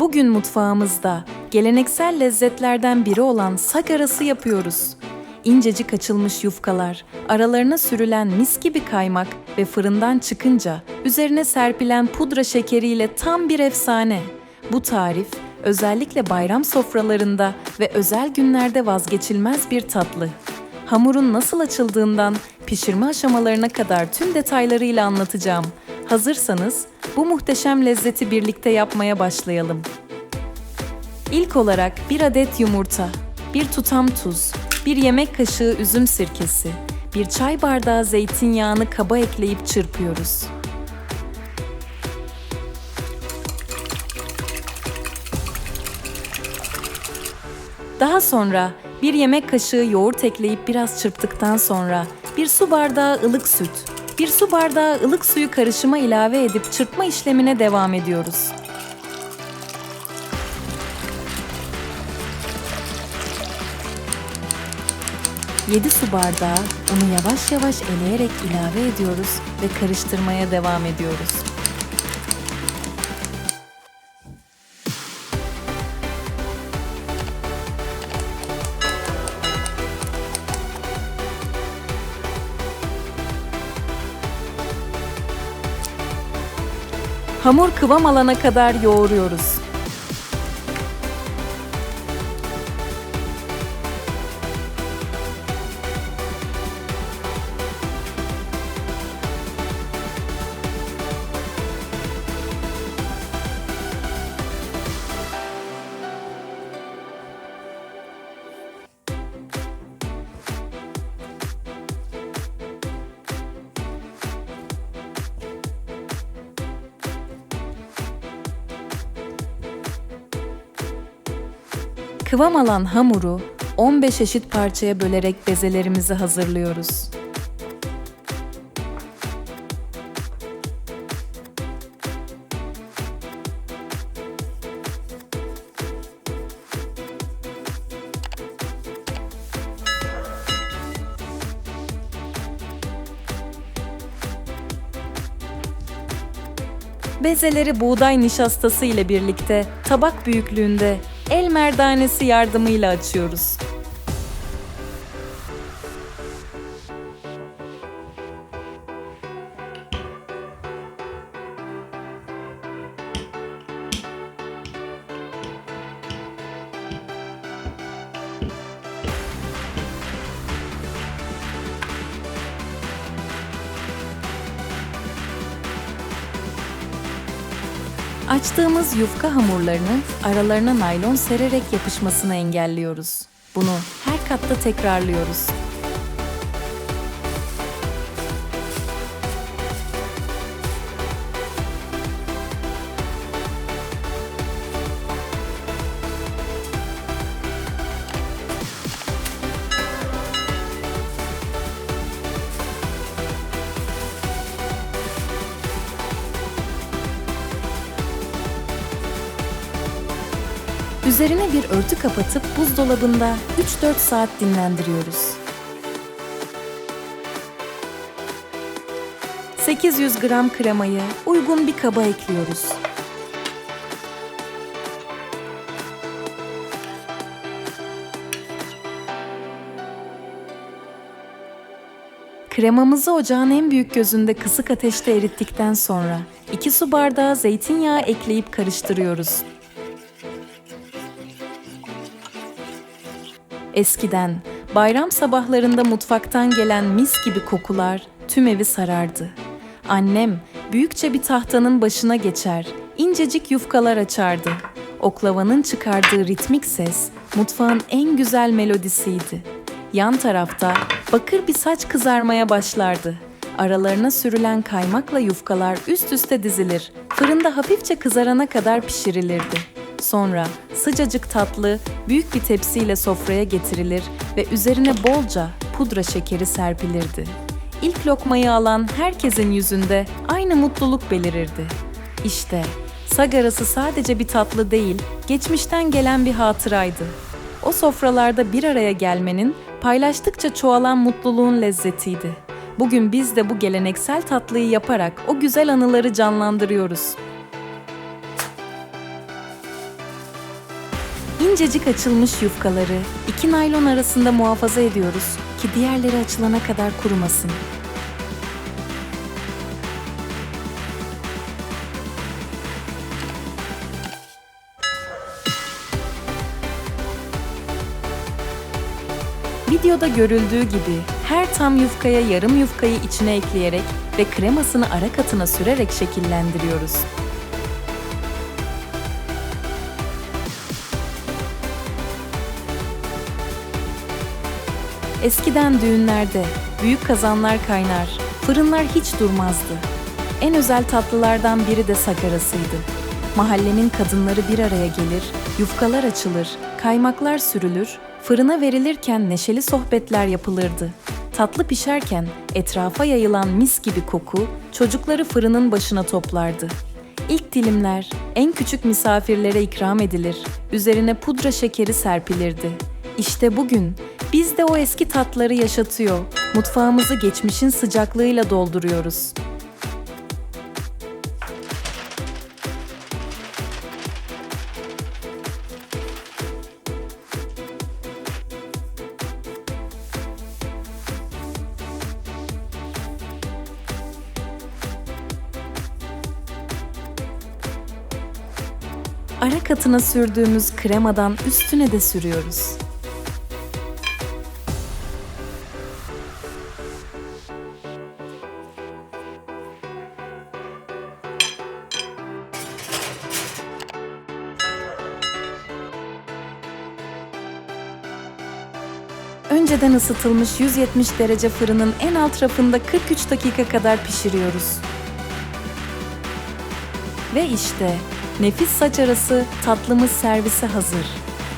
Bugün mutfağımızda geleneksel lezzetlerden biri olan sagarası yapıyoruz. İncecik açılmış yufkalar, aralarına sürülen mis gibi kaymak ve fırından çıkınca üzerine serpilen pudra şekeriyle tam bir efsane. Bu tarif özellikle bayram sofralarında ve özel günlerde vazgeçilmez bir tatlı. Hamurun nasıl açıldığından pişirme aşamalarına kadar tüm detaylarıyla anlatacağım. Hazırsanız bu muhteşem lezzeti birlikte yapmaya başlayalım. İlk olarak bir adet yumurta, bir tutam tuz, bir yemek kaşığı üzüm sirkesi, bir çay bardağı zeytinyağını kaba ekleyip çırpıyoruz. Daha sonra bir yemek kaşığı yoğurt ekleyip biraz çırptıktan sonra bir su bardağı ılık süt, bir su bardağı ılık suyu karışıma ilave edip çırpma işlemine devam ediyoruz. Yedi su bardağı unu yavaş yavaş eleyerek ilave ediyoruz ve karıştırmaya devam ediyoruz. Hamur kıvam alana kadar yoğuruyoruz. Kıvam alan hamuru 15 eşit parçaya bölerek bezelerimizi hazırlıyoruz. Bezeleri buğday nişastası ile birlikte tabak büyüklüğünde el merdanesi yardımıyla açıyoruz. Açtığımız yufka hamurlarını aralarına naylon sererek yapışmasını engelliyoruz. Bunu her katta tekrarlıyoruz. Üzerine bir örtü kapatıp buzdolabında 3-4 saat dinlendiriyoruz. 800 gram kremayı uygun bir kaba ekliyoruz. Kremamızı ocağın en büyük gözünde kısık ateşte erittikten sonra 2 su bardağı zeytinyağı ekleyip karıştırıyoruz. Eskiden bayram sabahlarında mutfaktan gelen mis gibi kokular tüm evi sarardı. Annem büyükçe bir tahtanın başına geçer, incecik yufkalar açardı. Oklavanın çıkardığı ritmik ses mutfağın en güzel melodisiydi. Yan tarafta bakır bir saç kızarmaya başlardı. Aralarına sürülen kaymakla yufkalar üst üste dizilir, fırında hafifçe kızarana kadar pişirilirdi. Sonra sıcacık tatlı büyük bir tepsiyle sofraya getirilir ve üzerine bolca pudra şekeri serpilirdi. İlk lokmayı alan herkesin yüzünde aynı mutluluk belirirdi. İşte sagarası sadece bir tatlı değil, geçmişten gelen bir hatıraydı. O sofralarda bir araya gelmenin, paylaştıkça çoğalan mutluluğun lezzetiydi. Bugün biz de bu geleneksel tatlıyı yaparak o güzel anıları canlandırıyoruz. İncecik açılmış yufkaları iki naylon arasında muhafaza ediyoruz ki diğerleri açılana kadar kurumasın. Videoda görüldüğü gibi her tam yufkaya yarım yufkayı içine ekleyerek ve kremasını ara katına sürerek şekillendiriyoruz. Eskiden düğünlerde büyük kazanlar kaynar, fırınlar hiç durmazdı. En özel tatlılardan biri de sakarasıydı. Mahallenin kadınları bir araya gelir, yufkalar açılır, kaymaklar sürülür, fırına verilirken neşeli sohbetler yapılırdı. Tatlı pişerken etrafa yayılan mis gibi koku çocukları fırının başına toplardı. İlk dilimler en küçük misafirlere ikram edilir, üzerine pudra şekeri serpilirdi. İşte bugün biz de o eski tatları yaşatıyor, mutfağımızı geçmişin sıcaklığıyla dolduruyoruz. Ara katına sürdüğümüz kremadan üstüne de sürüyoruz. Önceden ısıtılmış 170 derece fırının en alt rafında 43 dakika kadar pişiriyoruz. Ve işte nefis saç arası tatlımız servise hazır.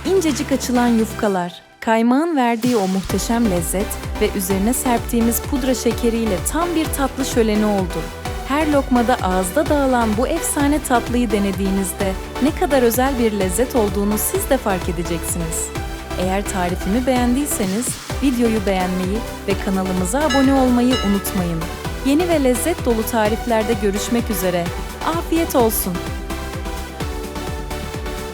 İncecik açılan yufkalar, kaymağın verdiği o muhteşem lezzet ve üzerine serptiğimiz pudra şekeriyle tam bir tatlı şöleni oldu. Her lokmada ağızda dağılan bu efsane tatlıyı denediğinizde ne kadar özel bir lezzet olduğunu siz de fark edeceksiniz. Eğer tarifimi beğendiyseniz videoyu beğenmeyi ve kanalımıza abone olmayı unutmayın. Yeni ve lezzet dolu tariflerde görüşmek üzere. Afiyet olsun.